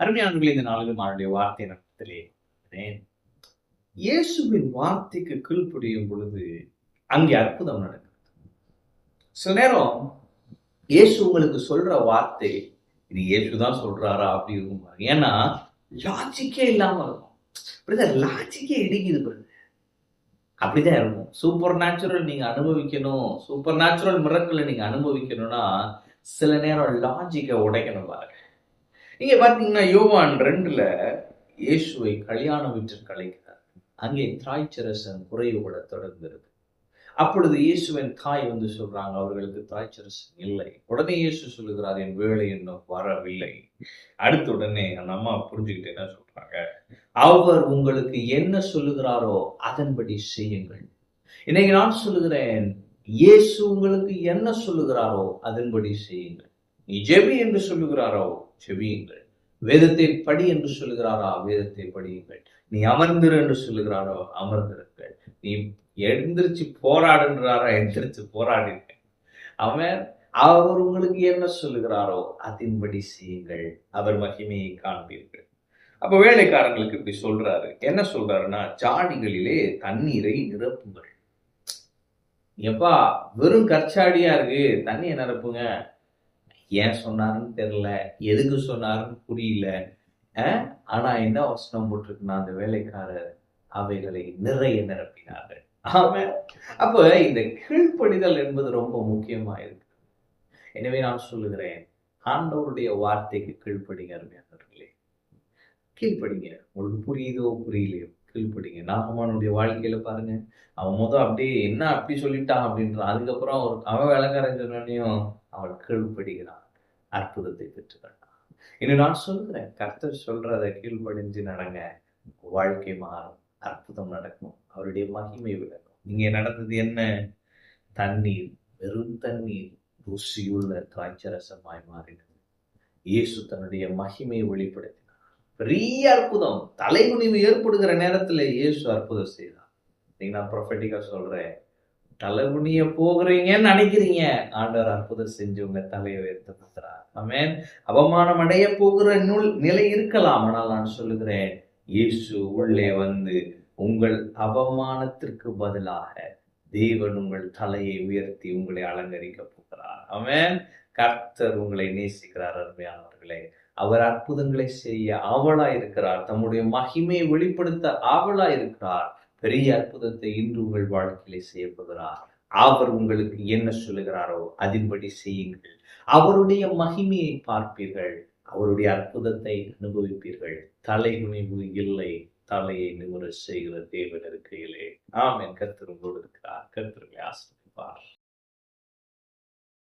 அருமையானவர்களே இந்த நாளிலும் அவருடைய வார்த்தை நடத்திலே இயேசுவின் வார்த்தைக்கு கீழ்ப்படியும் பொழுது அங்கே அற்புதம் நடக்குது சில நேரம் இயேசு உங்களுக்கு சொல்ற வார்த்தை இது இயேசு தான் சொல்றாரா? அப்படி இருக்கும் ஏன்னா லாஜிக்கே இல்லாம இருக்கும். பிரதர் லாஜிக்கே இடிக்குது பிரதர் அப்படிதான் இருக்கும். சூப்பர் நேச்சுரல் நீங்க அனுபவிக்கணும் சூப்பர் நேச்சுரல் மிரக்கலை நீங்க அனுபவிக்கணும்னா சில நேரம் லாஜிக்கை உடைக்கணும் பாருங்க. நீங்கள் பார்த்தீங்கன்னா யோவான் ரெண்டுல இயேசுவை கல்யாண விற்று கலைக்கிறார் அங்கே தாய்ச்சரசன் குறைவு கூட தொடர்ந்திருக்கு. அப்பொழுது இயேசுவின் தாய் வந்து சொல்றாங்க அவர்களுக்கு திராய்ச்சரசன் இல்லை. உடனே இயேசு சொல்லுகிறார் என் வேலை இன்னும் வரவில்லை. அடுத்த உடனே அந்த அம்மா புரிஞ்சுக்கிட்டு என்ன சொல்றாங்க அவர் உங்களுக்கு என்ன சொல்லுகிறாரோ அதன்படி செய்யுங்கள். இன்னைக்கு நான் சொல்லுகிறேன் இயேசு உங்களுக்கு என்ன சொல்லுகிறாரோ அதன்படி செய்யுங்கள். நீ ஜெபி என்று சொல்லுகிறாரோ ஜெபியுங்கள். வேதத்தை படி என்று சொல்லுகிறாரா வேதத்தை படியுங்கள். நீ அமர்ந்திரு என்று சொல்லுகிறாரோ அமர்ந்திருங்கள். நீ எழுந்திருச்சு போராடுன்றாரா எந்திரிச்சு போராடுங்க அவன் அவர் உங்களுக்கு என்ன சொல்லுகிறாரோ அதன்படி செய்யுங்கள். அவர் மகிமையை காண்பீர்கள். அப்ப வேலைக்காரங்களுக்கு இப்படி சொல்றாரு. என்ன சொல்றாருன்னா ஜாடிகளிலே தண்ணீரை நிரப்புங்கள். எப்பா வெறும் கற்சாடியா இருக்கு. தண்ணியை நிரப்புங்க. ஏன் சொன்னாருன்னு தெரியல. எதுக்கு சொன்னாருன்னு புரியல. ஆனா என்ன வசனம் போட்டிருக்குன்னா அந்த வேலைக்காரர் அவைகளை நிறைய நிரப்பினார்கள். ஆமாம் அப்ப இந்த கீழ்ப்படிதல் என்பது ரொம்ப முக்கியமா இருக்கு. எனவே நான் சொல்லுகிறேன் ஆண்டவருடைய வார்த்தைக்கு கீழ்ப்படிங்க அருமையானவர்களே. கீழ்ப்படிங்க. உங்களுக்கு புரியுதோ புரியலையோ? கீழ்ப்படிங்க நாகமானுடைய வாழ்க்கையில பாருங்க. அவன் முதல் அப்படியே என்ன அப்படி சொல்லிட்டான் அப்படின்றான் அதுக்கப்புறம் ஒரு அவன் விளங்காரன் சொன்னையும் அவள் கீழ்ப்படுகிறான் அற்புதத்தை பெற்றுக்கொண்டான். இன்னும் நான் சொல்கிறேன் கர்த்தர் சொல்றதை கீழ்ப்படிஞ்சு நடங்க. வாழ்க்கை மாறும். அற்புதம் நடக்கும். அவருடைய மகிமை விளக்கும் இங்கே நடந்தது என்ன? தண்ணீர் வெறும் தண்ணீர் ருசியுள்ள திராட்சரசமாய் மாறினது. இயேசு தன்னுடைய மகிமையை வெளிப்படுத்தி பெரிய அற்புதம். தலைகுனிவு ஏற்படுகிற நேரத்துல இயேசு அற்புதம் செய்தார் இன்னைக்கு நான் ப்ரொஃபட்டிக்காக சொல்றேன். தலைகுனிய போகிறீங்கன்னு நினைக்கிறீங்க. ஆண்டவர் அற்புதம் செஞ்சு உங்க தலையை உயர்த்த பத்துறார் ஆமேன் அவமானம் அடைய போகிற நூல் நிலை இருக்கலாம். ஆனால் நான் சொல்லுகிறேன் இயேசு உள்ளே வந்து உங்கள் அவமானத்திற்கு பதிலாக தேவன் உங்கள் தலையை உயர்த்தி உங்களை அலங்கரிக்க போகிறார். அவன் கர்த்தர் உங்களை நேசிக்கிறார் அருமையானவர்களே. அவர் அற்புதங்களை செய்ய ஆவலா இருக்கிறார் தம்முடைய மகிமையை வெளிப்படுத்த ஆவலா இருக்கிறார் பெரிய அற்புதத்தை இன்று உங்கள் வாழ்க்கையிலே செய்ய போகிறார். அவர் உங்களுக்கு என்ன சொல்லுகிறாரோ அதன்படி செய்யுங்கள். அவருடைய மகிமையை பார்ப்பீர்கள். அவருடைய அற்புதத்தை அனுபவிப்பீர்கள். தலை குனிவு இல்லை. தலையை நிமிர செய்கிற தேவன் இருக்கையிலே. ஆம் என் கர்த்தர் உங்களோடு இருக்கிறார். கர்த்தர்களை ஆசிரியர்